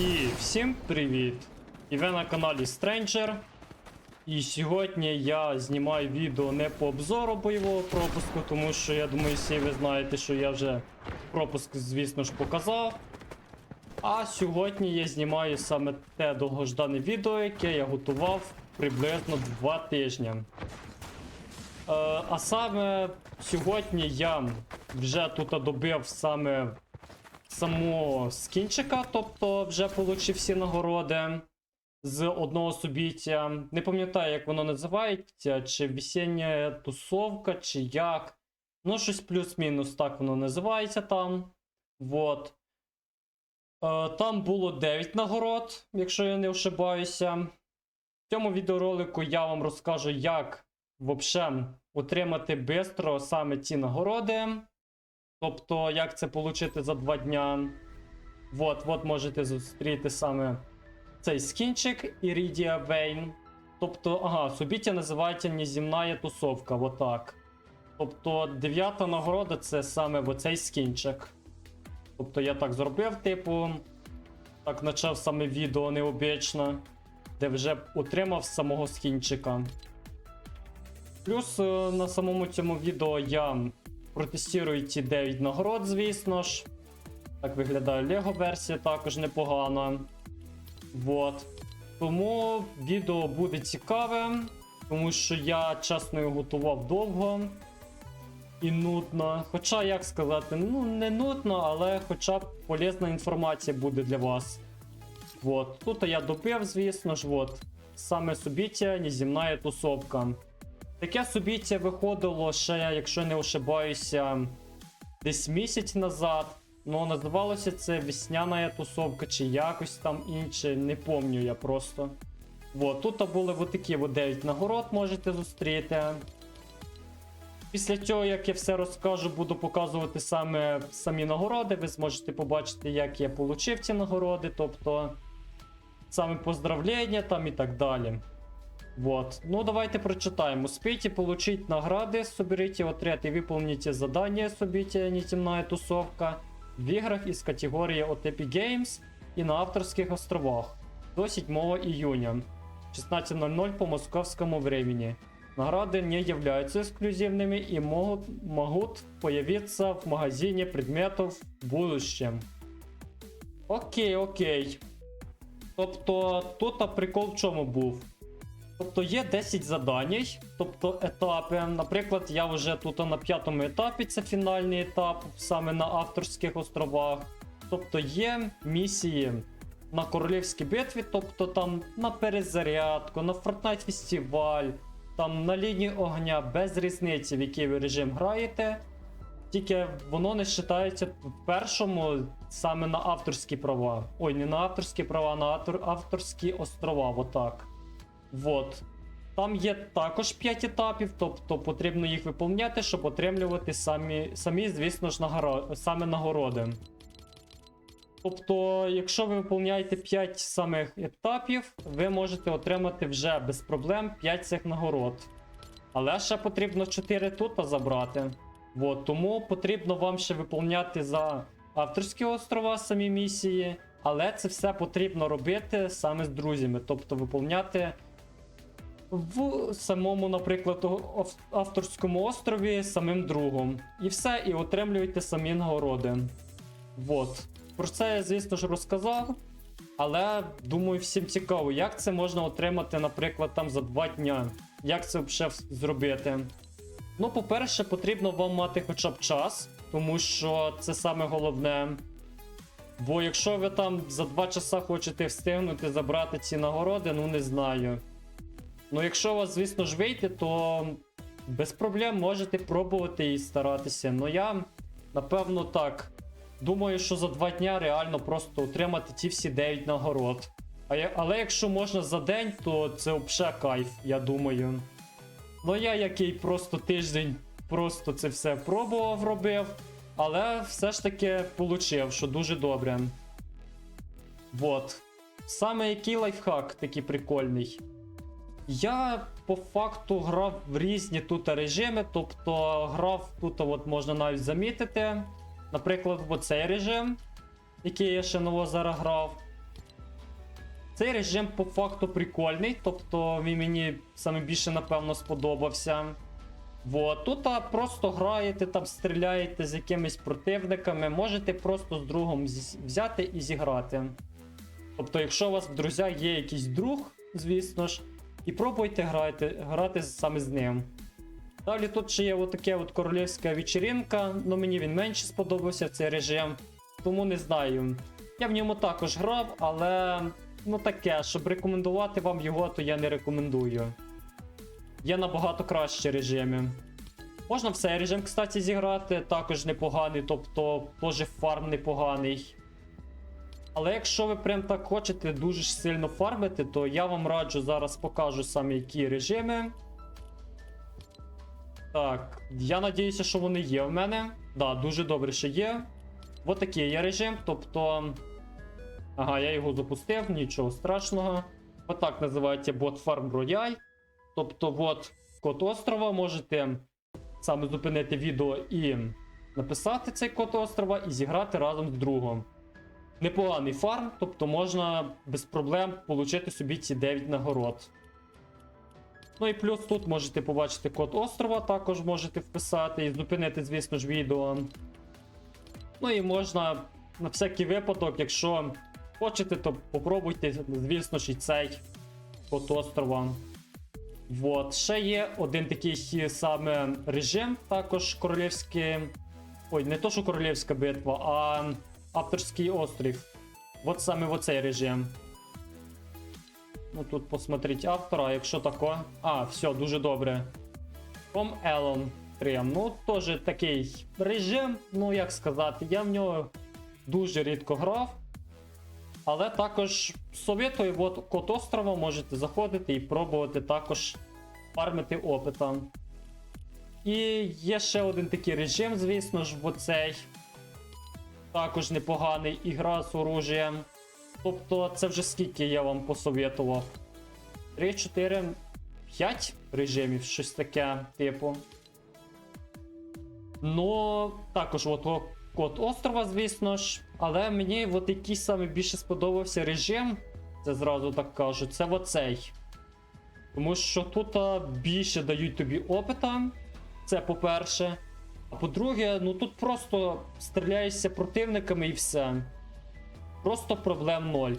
І всім привіт! І ви на каналі Stranger. І сьогодні я знімаю відео не по обзору бойового пропуску, тому що я думаю, всі ви знаєте, що я вже пропуск, звісно ж, показав. А сьогодні я знімаю саме те довгождане відео, яке я готував приблизно 2 тижні. Е, а саме сьогодні я вже тут добив саме самого скінчика, тобто вже отримав всі нагороди з одного субіття. Не пам'ятаю, як воно називається, чи весіння тусовка, чи як. Ну, щось плюс-мінус так воно називається там. Вот. Е, там було 9 нагород, якщо я не ошибаюся. В цьому відеоролику я вам розкажу, як взагалі отримати швидко саме ці нагороди. Тобто, як це отримати за 2 дня. Вот, от можете зустріти саме цей скінчик Iridia Vayne. Тобто, ага, субіття називається неземна тусовка, отак. Тобто, дев'ята нагорода це саме оцей скінчик. Тобто я так зробив, типу, так почав саме відео необічно, де вже отримав самого скінчика. Плюс е, на самому цьому відео я протестую ці 9 нагород, звісно ж. Так виглядає Lego версія також непогано. Вот. Тому відео буде цікаве, тому що я чесно його готував довго і нудно. Хоча, як сказати, ну не нудно, але хоча б полезна інформація буде для вас. Вот. Тут я добив, звісно ж, вот. Саме собіття неземна тусовка. Таке собіття виходило ще, якщо не ошибаюся, десь місяць назад. Ну, називалося це весняна тусовка чи якось там інше, не помню я просто. Вот, тут були от такі от 9 нагород, можете зустріти. Після цього, як я все розкажу, буду показувати саме самі нагороди. Ви зможете побачити, як я отримав ці нагороди, тобто саме поздравлення там і так далі. Вот. Ну, давайте прочитаем. Успейте получить награды, соберите отряд и выполните задание «Событие нетемная тусовка» в играх из категории от Epic Games и на авторских островах до 7 июня 16.00 по московскому времени. Награды не являются эксклюзивными и могут, могут появиться в магазине предметов в будущем. Окей, окей. Тобто, тут прикол в чому був? Тобто є 10 задань, тобто етапи. Наприклад, я вже тут на п'ятому етапі, це фінальний етап, саме на авторських островах. Тобто є місії на королівській битві, тобто там на перезарядку, на Fortnite фестиваль, там на лінії огня, без різниці, в який ви режим граєте. Тільки воно не вважається в першому саме на авторські права. Ой, не на авторські права, а на автор, авторські острова, отак. Вот. Там є також 5 етапів, тобто потрібно їх виповняти, щоб отримувати самі, самі звісно ж, нагоро... саме нагороди. Тобто, якщо ви виповняєте 5 самих етапів, ви можете отримати вже без проблем 5 цих нагород. Але ще потрібно 4 тут забрати. Вот, тому потрібно вам ще виповняти за авторські острова самі місії. Але це все потрібно робити саме з друзями, тобто виповняти в самому, наприклад, авторському острові самим другом. І все, і отримуєте самі нагороди. Вот. Про це я, звісно ж, розказав. Але думаю, всім цікаво, як це можна отримати, наприклад, там за 2 дня. Як це взагалі зробити? Ну, по-перше, потрібно вам мати хоча б час, тому що це саме головне. Бо якщо ви там за 2 часа хочете встигнути забрати ці нагороди, ну не знаю. Ну, якщо у вас, звісно ж, вийде, то без проблем можете пробувати і старатися. Ну я, напевно, так. Думаю, що за 2 дня реально просто отримати ті всі 9 нагород. А я, але якщо можна за день, то це взагалі кайф, я думаю. Ну я який просто тиждень просто це все пробував, робив, але все ж таки получив, що дуже добре. Вот. Саме який лайфхак такий прикольний. Я по факту грав в різні тут режими, тобто грав тут, от можна навіть замітити. Наприклад, в оцей режим, який я ще ново зараз грав. Цей режим по факту прикольний, тобто він мені саме більше, напевно, сподобався. Вот. Тут а, просто граєте, там стріляєте з якимись противниками, можете просто з другом взяти і зіграти. Тобто, якщо у вас в друзях є якийсь друг, звісно ж, і пробуйте грати, грати саме з ним. Далі тут ще є отаке от королівська вечеринка, але мені він менше сподобався цей режим, тому не знаю. Я в ньому також грав, але ну таке, щоб рекомендувати вам його, то я не рекомендую. Є набагато кращі режими. Можна в цей режим, кстати, зіграти, також непоганий, тобто теж фарм непоганий. Але якщо ви прям так хочете дуже сильно фармити, то я вам раджу зараз покажу саме які режими. Так, я надіюся, що вони є в мене. Да, дуже добре, що є. Ось такий є режим, тобто. Ага, я його запустив, нічого страшного. Отак називається бот Farm Royale. Тобто, от код острова, можете саме зупинити відео і написати цей код острова і зіграти разом з другом. Непоганий фарм, тобто можна без проблем отримати собі ці 9 нагород. Ну і плюс тут можете побачити код острова, також можете вписати і зупинити, звісно ж, відео. Ну і можна на всякий випадок, якщо хочете, то попробуйте, звісно ж, і цей код острова. Вот. Ще є один такий саме режим, також королівський. Ой, не то, що королівська битва, а авторський острів. От саме в оцей режим. Ну тут посмотріть автора, якщо тако. А, все, дуже добре. Том Елон 3. Ну, теж такий режим, ну як сказати, я в нього дуже рідко грав. Але також советую, от код острова можете заходити і пробувати також фармити опита. І є ще один такий режим, звісно ж, оцей. Також непоганий ігра з оружієм. Тобто, це вже скільки я вам посоветував. 3, 4, 5 режимів, щось таке, типу. Ну, також от код острова, звісно ж. Але мені от який саме більше сподобався режим, це зразу так кажу, це оцей. Тому що тут більше дають тобі опита. Це по-перше. А по-друге, ну тут просто стріляєшся противниками і все. Просто проблем ноль.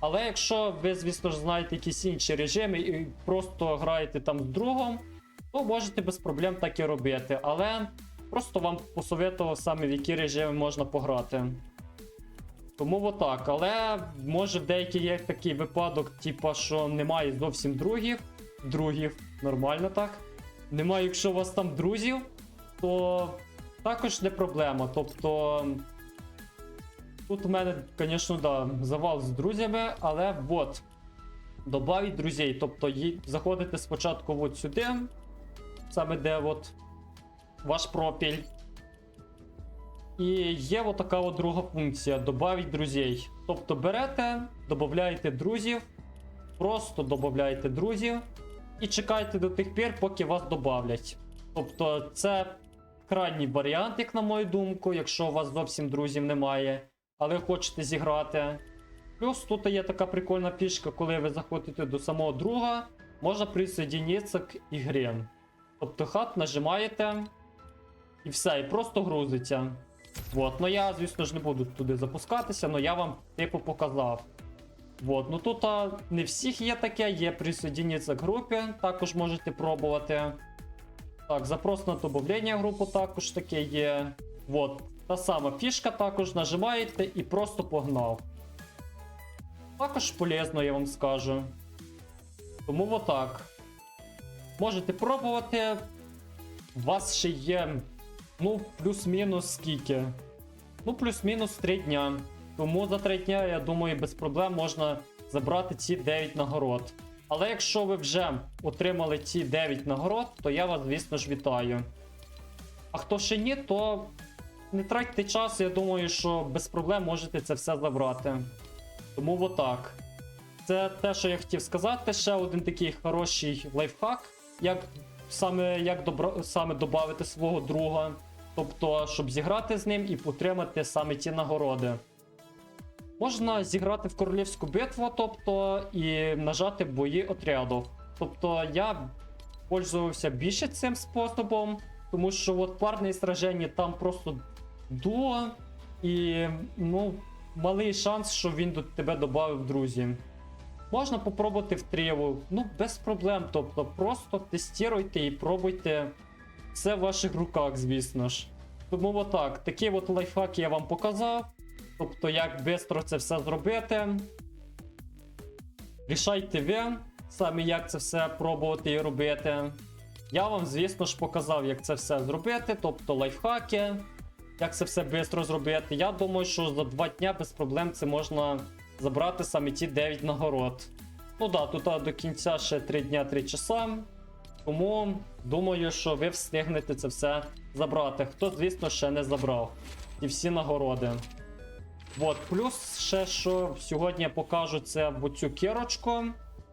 Але якщо ви, звісно ж, знаєте якісь інші режими і просто граєте там з другом, то можете без проблем так і робити. Але просто вам посоветував саме в які режими можна пограти. Тому отак. Але може в деякий є такий випадок, типа, що немає зовсім другів. Другів, нормально так. Немає, якщо у вас там друзів, то також не проблема. Тобто. Тут у мене, звісно, да, завал з друзями, але от. Добавіть друзей. Тобто заходите спочатку от сюди, саме де от ваш профіль. І є от така от друга функція добавіть друзей. Тобто берете, додаєте друзів, просто додаєте друзів і чекайте до тих пір, поки вас додавлять. Тобто, це крайній варіант, як на мою думку, якщо у вас зовсім друзів немає, але хочете зіграти. Плюс тут є така прикольна фішка, коли ви заходите до самого друга, можна присоединитися к ігрі. Тобто хат нажимаєте і все, і просто грузиться. Вот, ну я, звісно ж, не буду туди запускатися, але я вам типу показав. Вот, ну тут а, не всіх є таке, є присоединитися к групі, також можете пробувати. Так, запрос на добавлення групу також таке є. Вот, та сама фішка також нажимаєте і просто погнав. Також полезно, я вам скажу. Тому отак. Можете пробувати. У вас ще є. Ну, плюс-мінус скільки. Ну, плюс-мінус 3 дня. Тому за 3 дня, я думаю, без проблем можна забрати ці 9 нагород. Але якщо ви вже отримали ці 9 нагород, то я вас, звісно ж, вітаю. А хто ще ні, то не тратьте час, я думаю, що без проблем можете це все забрати. Тому отак. Це те, що я хотів сказати. Ще один такий хороший лайфхак, як саме як добро, саме додати свого друга. Тобто, щоб зіграти з ним і отримати саме ті нагороди. Можна зіграти в королівську битву, тобто, і нажати бої отрядів. Тобто я пользувався більше цим способом, тому що от парні сраження там просто дуо, і ну, малий шанс, що він до тебе додав друзі. Можна попробувати в трієву, ну без проблем. Тобто просто тестуйте і пробуйте. Все в ваших руках, звісно ж. Тому отак, такі от лайфхаки я вам показав. Тобто, як швидко це все зробити. Рішайте ви самі, як це все пробувати і робити. Я вам, звісно ж, показав, як це все зробити, тобто лайфхаки, як це все швидко зробити. Я думаю, що за 2 дня без проблем це можна забрати саме ті 9 нагород. Ну да, тут до кінця ще 3 дня 3 часа. Тому думаю, що ви встигнете це все забрати. Хто, звісно, ще не забрав. І всі нагороди. От, плюс ще що сьогодні покажу це в оцю кірочку.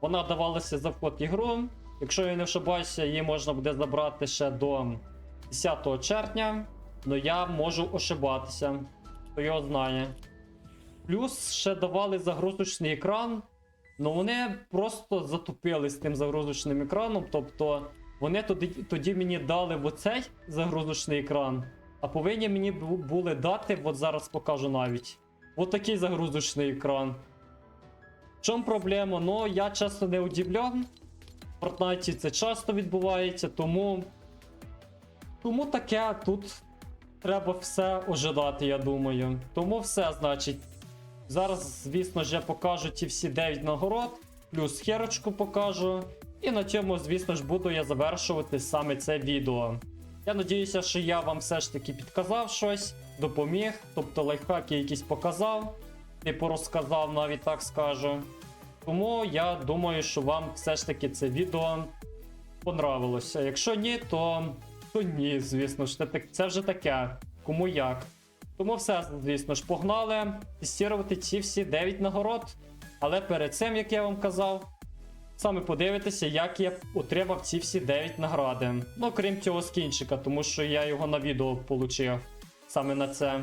Вона давалася за вход в ігру. Якщо я не ошибаюся, її можна буде забрати ще до 10 червня. Но я можу ошибатися. Хто його знає. Плюс ще давали загрузочний екран. Ну вони просто затупили з тим загрузочним екраном. Тобто вони тоді, тоді мені дали оцей загрузочний екран, а повинні мені були дати, от зараз покажу навіть. От загрузочний екран. В чому проблема? Ну, я часто не удивлен. В Fortnite це часто відбувається, тому. Тому таке тут треба все ожидати, я думаю. Тому все, значить. Зараз, звісно ж, я покажу ті всі 9 нагород, плюс херочку покажу. І на цьому, звісно ж, буду я завершувати саме це відео. Я надіюся, що я вам все ж таки підказав щось, допоміг, тобто лайфхаки якісь показав, типу розказав, навіть так скажу. Тому я думаю, що вам все ж таки це відео понравилося. Якщо ні, то, то ні, звісно ж, це, вже таке. Кому як. Тому все, звісно ж, погнали тестувати ці всі 9 нагород. Але перед цим, як я вам казав, саме подивитися, як я отримав ці всі 9 награди. Ну, крім цього скінчика, тому що я його на відео получив саме на це.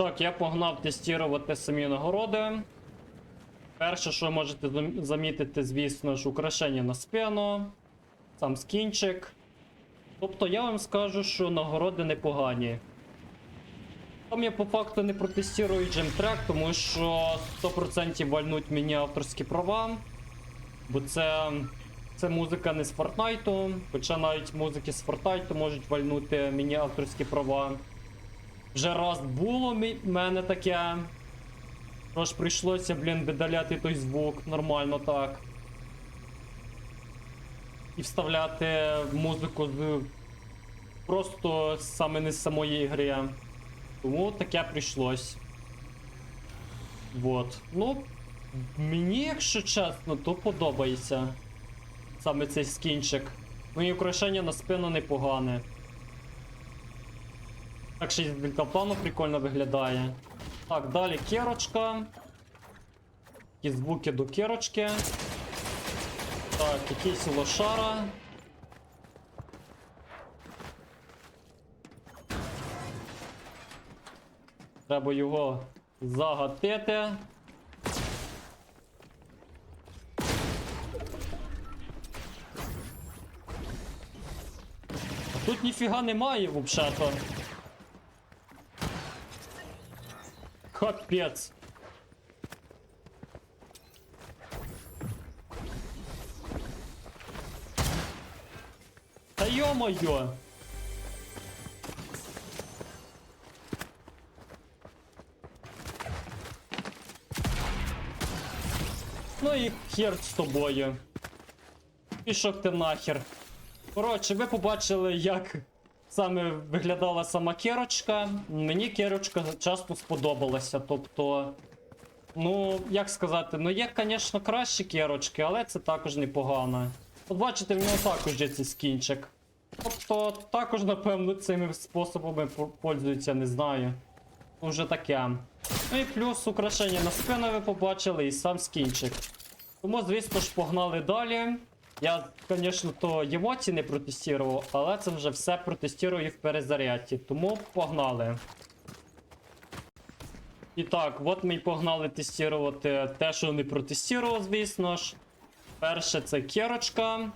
Так, я погнав тестувати самі нагороди. Перше, що можете замітити, звісно ж, украшення на спину, сам скінчик. Тобто я вам скажу, що нагороди непогані. Там я по факту не протестую джемтрек, тому що 100% вальнуть мені авторські права. Бо це, це музика не з Фортнайту. Хоча навіть музики з Фортнайту можуть вальнути мені авторські права. Вже раз було мі- мене таке. Тож прийшлося, блін, видаляти той звук нормально так. І вставляти музику з просто саме не з самої гри. Тому таке прийшлось. Вот. Ну, мені, якщо чесно, то подобається. Саме цей скінчик. Ну і украшення на спину непогане. Так ще й з дельтаплану прикольно виглядає. Так, далі керочка. Які звуки до керочки. Так, якийсь лошара. Треба його загатити. А тут ніфіга немає взагалі-то. Капець. Та ё-моё! Ну і хер з тобою. Пішов ти нахер. Коротше, ви побачили, як саме виглядала сама керочка. Мені керочка часто сподобалася. Тобто, ну, як сказати, ну є, звісно, кращі керочки, але це також непогано. От бачите, в нього також є цей скінчик. Тобто, також, напевно, цими способами по- пользуються, не знаю. Ну, Вже таке. Ну і плюс украшення на спину ви побачили і сам скінчик. Тому, звісно ж, погнали далі. Я, звісно, то емоції не протестував, але це вже все протестую в перезарядці. Тому погнали. І так, от ми й погнали тестувати те, що не протестував, звісно ж. Перше це керочка.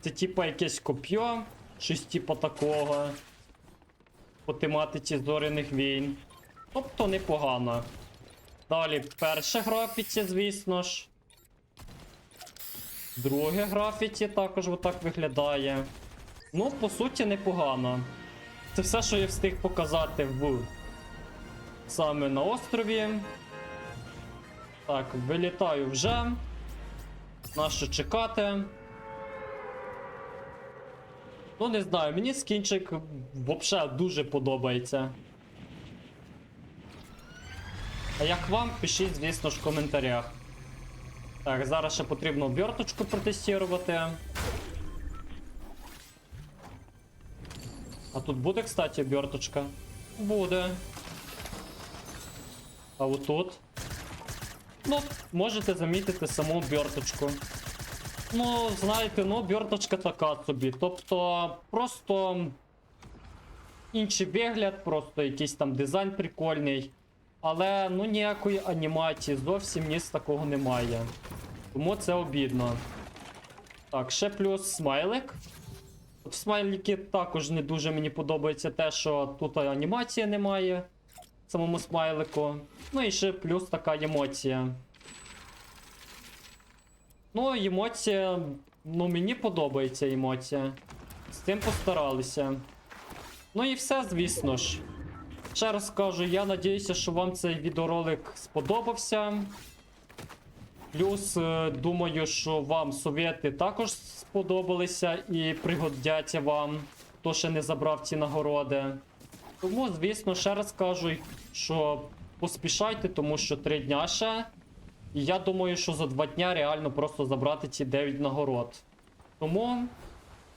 Це типа якесь коп'є, щось типа такого. По тематиці зоряних війн. Тобто непогано. Далі перше графіті, звісно ж. Друге графіті також отак виглядає. Ну, по суті, непогано. Це все, що я встиг показати в саме на острові. Так, вилітаю вже. Нащо чекати? Ну, не знаю, мені скінчик взагалі дуже подобається. А як вам, пишіть, звісно ж, в коментарях. Так, зараз ще потрібно оберточку протестувати. А тут буде, кстати, оберточка? Буде. А от тут? Ну, можете замітити саму оберточку. Ну, знаєте, ну, оберточка така собі. Тобто, просто інший вигляд, просто якийсь там дизайн прикольний. Але ну ніякої анімації зовсім ні з такого немає. Тому це обідно. Так, ще плюс смайлик. От в смайліки також не дуже мені подобається те, що тут анімації немає самому смайлику. Ну і ще плюс така емоція. Ну, емоція. Ну, мені подобається емоція. З цим постаралися. Ну і все, звісно ж. Ще раз кажу, я надіюся, що вам цей відеоролик сподобався. Плюс, е, думаю, що вам совєти також сподобалися і пригодяться вам, хто ще не забрав ці нагороди. Тому, звісно, ще раз кажу, що поспішайте, тому що три дня ще. І я думаю, що за два дня реально просто забрати ці 9 нагород. Тому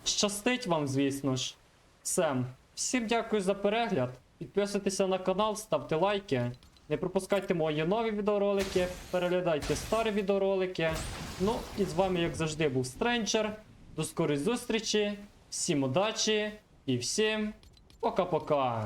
щастить вам, звісно ж. Все. Всім дякую за перегляд. Підписуйтеся на канал, ставте лайки. Не пропускайте мої нові відеоролики, переглядайте старі відеоролики. Ну і з вами, як завжди, був Стренчер. До скорої зустрічі, всім удачі і всім пока-пока.